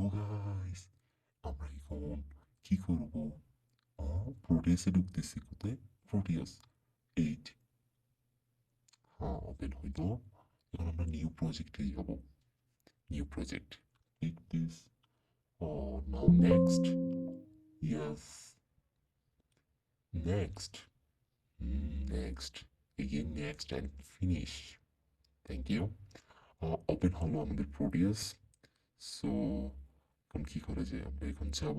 Hello guys আমরা এখন কি করব? প্রোটিয়াসে ঢুকতেছি কোথায়? প্রোটিয়াস এইট হ্যাঁ ওপেন হইল এখন আমরা নিউ প্রজেক্টে যাব। New project click this O now next yes next next again, next and finish. Thank you. Open হলো আমাদের প্রোটিয়াস সো এখন কি করা যায় আমরা এখন যাব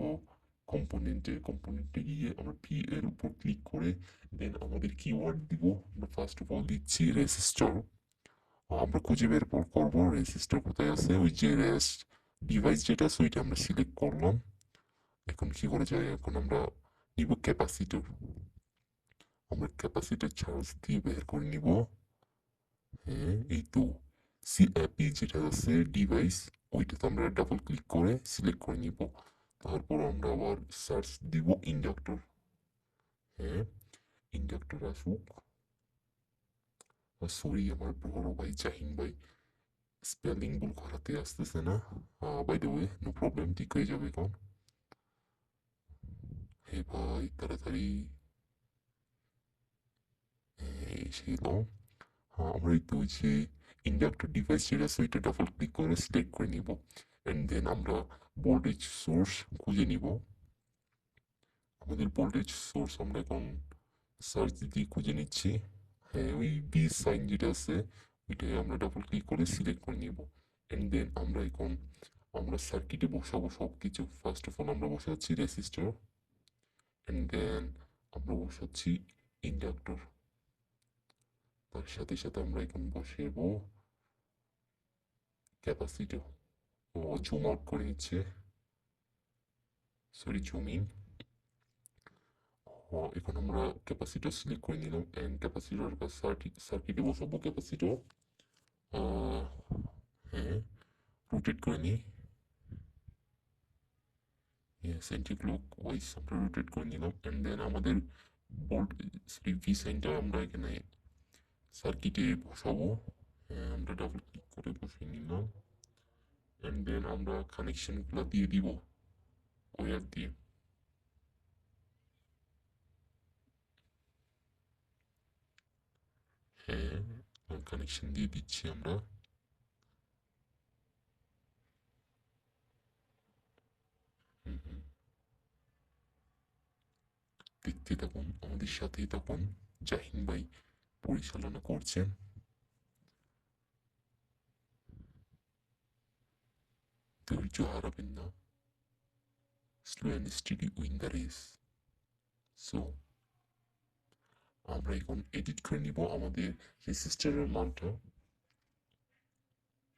কম্পোনেন্টে কম্পোনেন্টে গিয়ে আমরা পি এর উপর ক্লিক করে দেন আমাদের কিওয়ার্ড দিব আমরা ফার্স্ট অফ অল দিচ্ছি রেজিস্টার আমরা খুঁজে বের করব রেজিস্টার কোথায় আছে ওই যে রেস্ট ডিভাইস যেটা আছে ওইটা আমরা সিলেক্ট করলাম এখন কি করা যায় এখন আমরা নিব ক্যাপাসিটর আমরা ক্যাপাসিটর চার্জ দিয়ে বের করে নিব হ্যাঁ এই তো সি সিএপি যেটা আছে ডিভাইস ওইটাতে আমরা ডাবল ক্লিক করে সিলেক্ট করে নিব তারপর আমরা আবার সার্চ দিব ইন্ডাক্টর হ্যাঁ ইন্ডাক্টর আসুক সরি আমার বড় ভাই জাহিন ভাই স্পেলিং ভুল করাতে আসতেছে না by the way no problem ঠিক হয়ে যাবে এখন হে ভাই তাড়াতাড়ি সেই আমরা একটু যে ইন্ডাক্টর ডিভাইস যেটা ওইটা ডাবল ক্লিক করে সিলেক্ট করে নিব অ্যান্ড দেন আমরা ভোল্টেজ সোর্স খুঁজে নিব আমাদের ভোল্টেজ সোর্স আমরা এখন সার্চ দিয়ে খুঁজে নিচ্ছি হ্যাঁ ওই বি সাইন যেটা আছে ওইটাই আমরা ডাবল ক্লিক করে সিলেক্ট করে নিব অ্যান্ড দেন আমরা এখন আমরা সার্কিটে বসাবো সব কিছু ফার্স্ট অফ অল আমরা বসাচ্ছি রেসিস্টার অ্যান্ড দেন আমরা বসাচ্ছি ইন্ডাক্টর তার সাথে সাথে আমরা এখন বসাবো। ক্যাপাসিটর ও জুম আউট করে নিচ্ছে সরি জুম ইন এখন আমরা ক্যাপাসিটর সিলেক্ট করে নিলাম। অ্যান্ড ক্যাপাসিটর সার্কিটে বসাবো ক্যাপাসিটর হ্যাঁ রোটেট করে নিই। সেন্টি ক্লক ওয়াইজ আমরা রোটেট করে নিলাম। অ্যান্ড দেন আমাদের বোল্ট ভি সেন্টার আমরা এখানে সার্কিটে বসাবো আমরা ডাবল ক্লিক করে বসিয়ে নিলাম অ্যান্ড দেন আমরা কানেকশনগুলো দিয়ে দিব ওয়ার দিয়ে। হ্যাঁ কানেকশন দিয়ে দিচ্ছি আমরা। দেখতে থাকুন, আমাদের সাথেই থাকুন। জাহিন ভাই পরিচালনা করছেন ধৈর্য হারাবেন না। Slow and steady win the race so আমরা এখন এডিট করে নিব আমাদের রেজিস্টারের মানটা।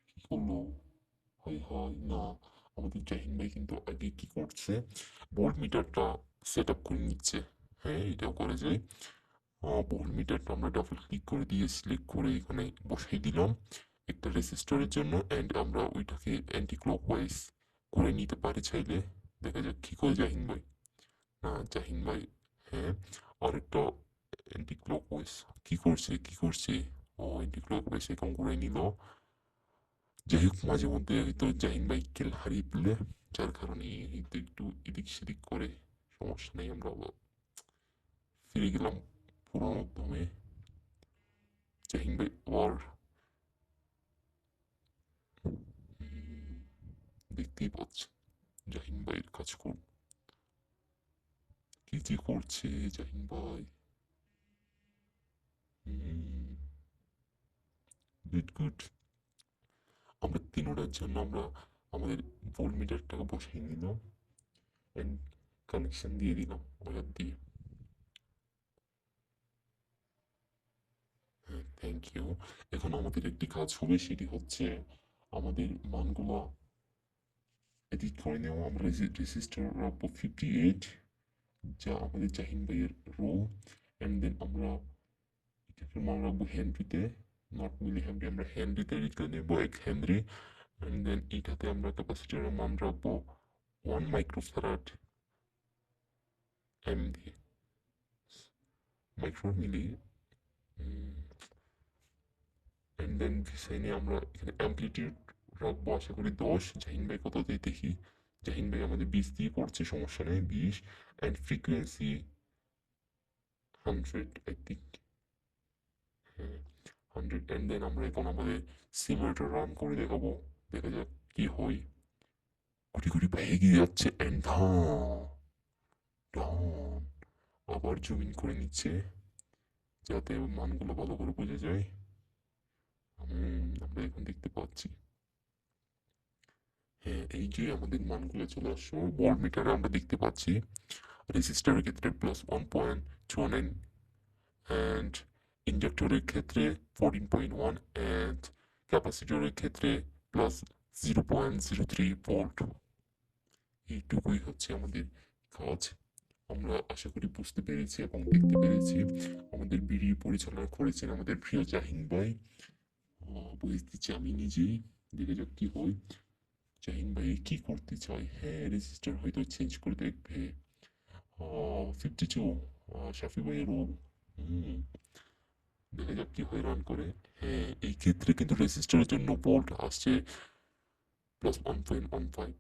কি করল? হয় হয় না। আমাদের জাহিন ভাই কিন্তু আগে কি করছে? ভোল্ট মিটারটা সেট আপ করে নিচ্ছে। হ্যাঁ এটাও করে যায়। ভোল্ট মিটারটা আমরা ডাবল ক্লিক করে দিয়ে সিলেক্ট করে এখানে বসাই দিলাম। একটা রেজিস্টারের জন্য অ্যান্ড আমরা ওইটাকে অ্যান্টি ক্লকওয়াইজ করে নিতে পারি চাইলে। দেখা যাক কী করে জাহিন ভাই। না, জাহিন ভাই হ্যাঁ আরেকটা অ্যান্টি ক্লকওয়াইজ কী করছে কী করছে? ও অ্যান্টি ক্লকওয়াইজ এখন করে নিল। যাই হোক, মাঝে মধ্যে হয়তো জাহিন ভাই খেল হারিয়ে পেলে যার কারণে একটু এদিক সেদিক করে সমস্যা নেই, আমরা ফিরে গেলাম। পুরোনো দমে জাহিন ভাই আবার দেখতেই পাচ্ছেন জাহিন ভাইয়ের কাজ করুন কি যে করছে জাহিন ভাই গুড গুড আমরা তিনোটার জন্য আমরা আমাদের ভোল্ট মিটারটাকে বসিয়ে নিলাম অ্যান্ড কানেকশন দিয়ে দিলাম ওয়ার দিয়ে হ্যাঁ থ্যাংক ইউ এখন আমাদের একটি কাজ হবে, সেটি হচ্ছে আমাদের মানগুলো এডিট করে নেওয়া। আমরা রেজিস্টার রাখব ফিফটি এইট যা আমাদের জাহিন ভাইয়ের রো অ্যান্ড দেন আমরা এটাকে মান রাখব হেনরিতে নট মিলি হেনরি আমরা হেনরিতে এডিট করে নেব এক হেনরি অ্যান্ড দেন এটাতে আমরা ক্যাপাসিটারের মান রাখব ওয়ান মাইক্রোফ্যারাড এম দিয়ে মাইক্রো মিলি অ্যান্ড দেন ডিসাইনে আমরা এখানে অ্যাম্পলিটিউড রাখব আশা করি দশ জাহিন ভাই কত দিয়ে দেখি জাহিন ভাই আমাদের বিশ দিয়ে করছে সমস্যা নেই বিশ and frequency hundred I think হ্যাঁ হান্ড্রেড অ্যান্ড দেন আমরা এখন আমাদের সিমুলেটর রান করে দেখাবো দেখা যাক কি হয় গুটি গুটি পায়ে এগিয়ে যাচ্ছে অ্যান্ড ধান আবার জমিন করে নিচ্ছে যাতে মানগুলো ভালো করে বোঝা যায় আমরা এখন দেখতে পাচ্ছি হ্যাঁ এই যে আমাদের মানগুলো চলে আসলো বল মিটারে আমরা দেখতে পাচ্ছি রেজিস্টারের ক্ষেত্রে plus one point two nine and ইন্ডাক্টরের ক্ষেত্রে ফোরটিন পয়েন্ট ওয়ান অ্যান্ড ক্যাপাসিটরের ক্ষেত্রে plus zero point zero three volt এইটুকুই হচ্ছে আমাদের কাজ আমরা আশা করি বুঝতে পেরেছি এবং দেখতে পেরেছি আমাদের ভিডিও পরিচালনা করেছেন আমাদের প্রিয় জাহিন ভাই দিচ্ছি আমি নিজেই দেখে যাক কি হয়। জাহিন ভাই কি করতে চাই হ্যাঁ রেজিস্টার হয়তো চেঞ্জ করে দেখবে। ফিফটি টু শাফি ভাইয়ের রোল হুম, দেখা যাক কি হয় রান করে। হ্যাঁ এই ক্ষেত্রে কিন্তু রেজিস্টারের জন্য বোল্ট আসছে। Plus one five one five